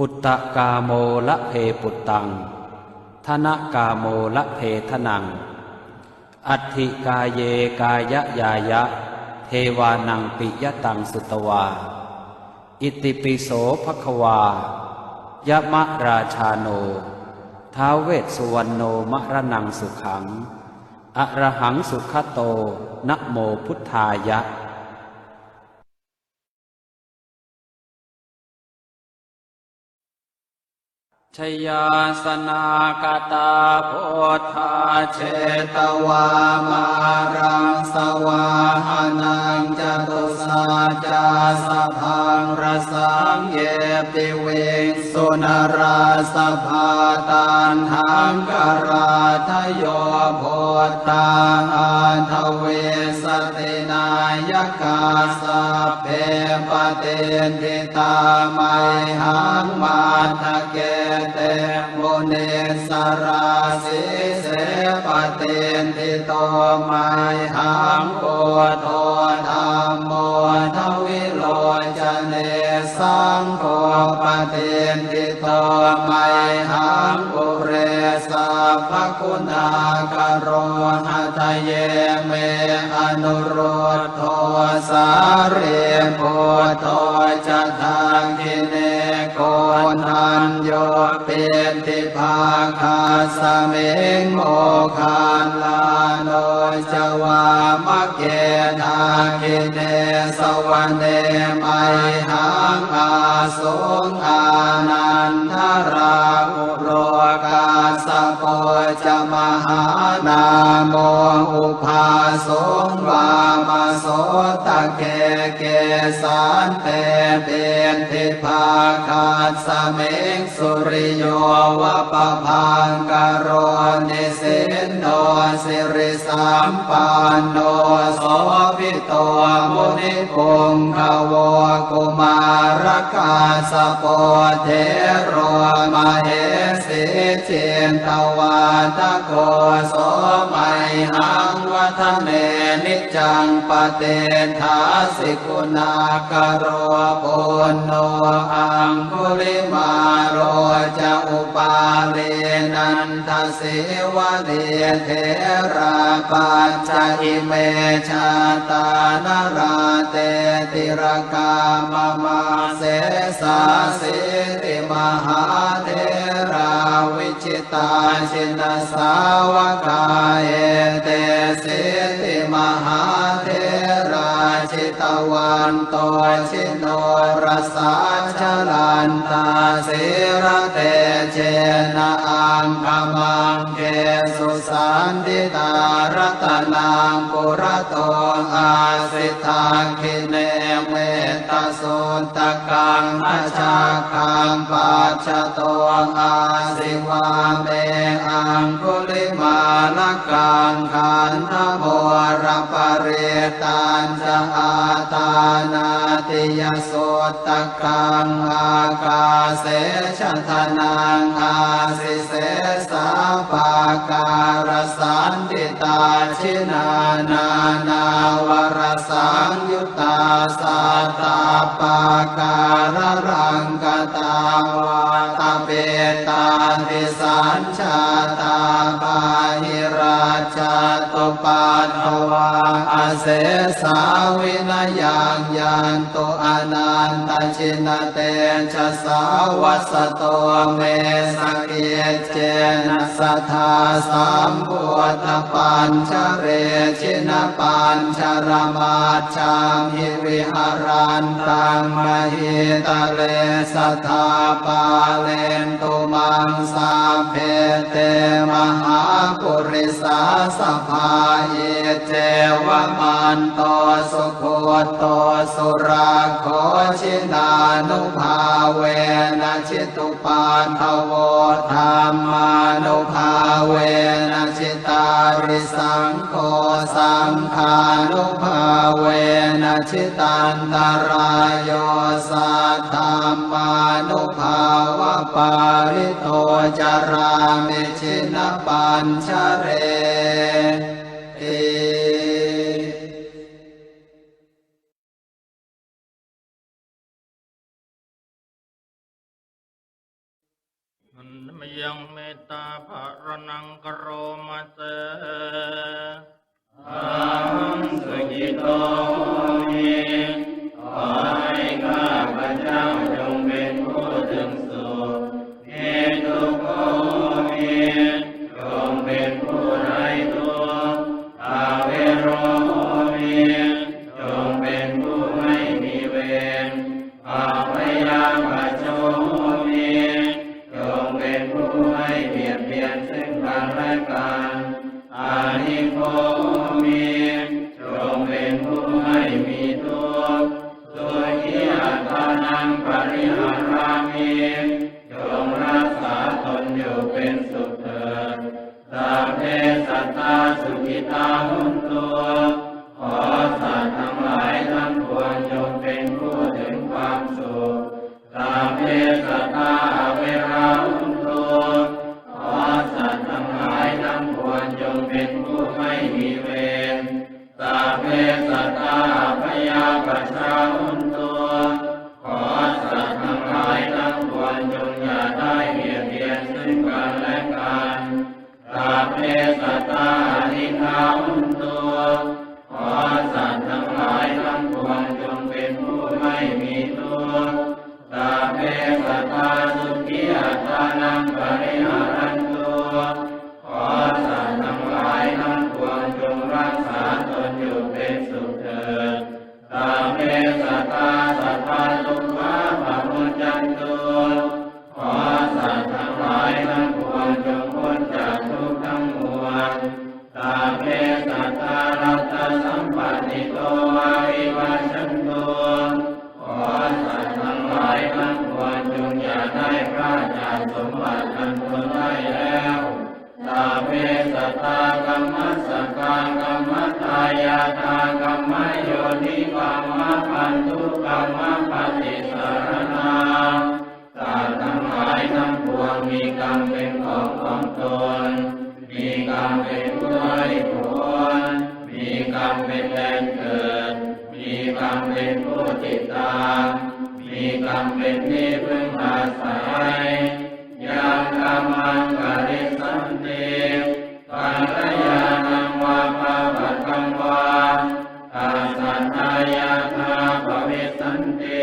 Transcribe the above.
ปุตตะกาโมละเพปุตตังธนกาโมละเพทนัง อัติกาเยกายะยายะ เทวานังปิยตังสุตวา อิติปิโสภควายะมะราชาโน ท้าวเวสสุวรรณโนมะระนังสุขัง อระหังสุขโตนะโมพุทธายะ ชยาสนากตาโพธาเชตวามารังสวาหานังจตุสาจาสภา งรสังเยปิเวงสุนราสภาตันหังกราทโยโพตาอันทเวสตินายกาสะเพปเตนติตาไมหังมาทะเกเตโมเนสราสิเสปเตนติโตไมหังโกโทธรรมโมท วิโลจเนสังโฆปเตนติโตไมหังอุเรสัพพคุณากโรหัตเยเมอนุโรธโทสาเรโพโทจทางกิเน นันโยเป็นทิภาคาสเมงโมคานลาโนจวามะเกนาคิเนสวเนไมหังอาสงอานันทราอุโรกาสโปจะมหานาโมอุภาสงวามาโสตะเก เกสานเตเป็นทิภาคาสเมงสุริโยวะปะพังกโรนิสินโนสิริสัมปันโนโสภิโตมุนิปุงขวกุมารกาสโปเทโรมาเหสิเจนตวาตะโกโสไมหังวัฒเน นิจังปเตทาสิกุณากโรปุณโนอังคุลิมาโรจะอุปาเลนันทสิวะเดเทราปัญจอิเมชาตานราเตติรกามมาเสสาสิติมหาเท ราวิชิตาชินสาวกายเตสิติมหาเทราชิตวันโตชิโนรสาชลันตาสิระเตเจนะอังคมังเกสุสันติตารัตนังปุระโตอาสิทาคิเนเม สุตตะกังอาชาคังปัจจโตอาสิวาเมอังคุลิมาลกังขันธโมรปเรตันจะอาตานาติยโสตะกังอากาเสชทนังอาสิเสสาปาการสันติตาชินานานาวรสังยุตตาสัตตาปปาการรังกตาวาตาเปตาติสัญชาตาปาหิราชาตุปาทวา เสสาวินยังยันตุอนันตชินเตชะสาวัสโตเมสเกเจนะสัทธาสัมพุทธปัญชเรชินปัญชรมาชามิวิหารันตังมหิตะเลสัทธาปาเลนตุมังสัพเพเตมหาปุริสาสภาเยเจวมันโตสุโคโตสุราโคชินานุภาเวนะชิตุปาทโวธรรมานุภาเวนะชิตาริสังโฆสังฆานุภาเวนะชิตันตรายโยสัทธามานุภาวะปาริโตจารามิชินปัญชเร มยังเมตตาภารนังกโรมาเตอังสุจิโตมิขอให้ข้าพเจ้า เป็นผู้ให้เบียดเบียนซึ่งกันและกันอานิโคมีจงเป็นผู้ให้มีทุกข์สุขีอัตานังปริหารามิจงรักษาตนอยู่เป็นสุขเถิดสัพเพสัตตาสุขิตาหุนตุข ตาลิขาหุนตัวขอสัตว์ทั้งหลายทั้งปวงจงเป็นผู้ไม่มีตัวตาเพสัตาสุขีอัตานังปริหารันตัวขอสัตว์ทั้งหลายทั้งปวงจงรักษาตนอยู่เป็นสุขเถิด พันธุกรรมปฏิสารนาสัตว์ทั้งหลายทั้งปวงมีกรรมเป็นของของตน มีกรรมเป็นผู้ให้ผลมีกรรมเป็นแดนเกิด มีกรรมเป็นผู้ติดตาม มีกรรมเป็นที่พึ่งอาศัย เว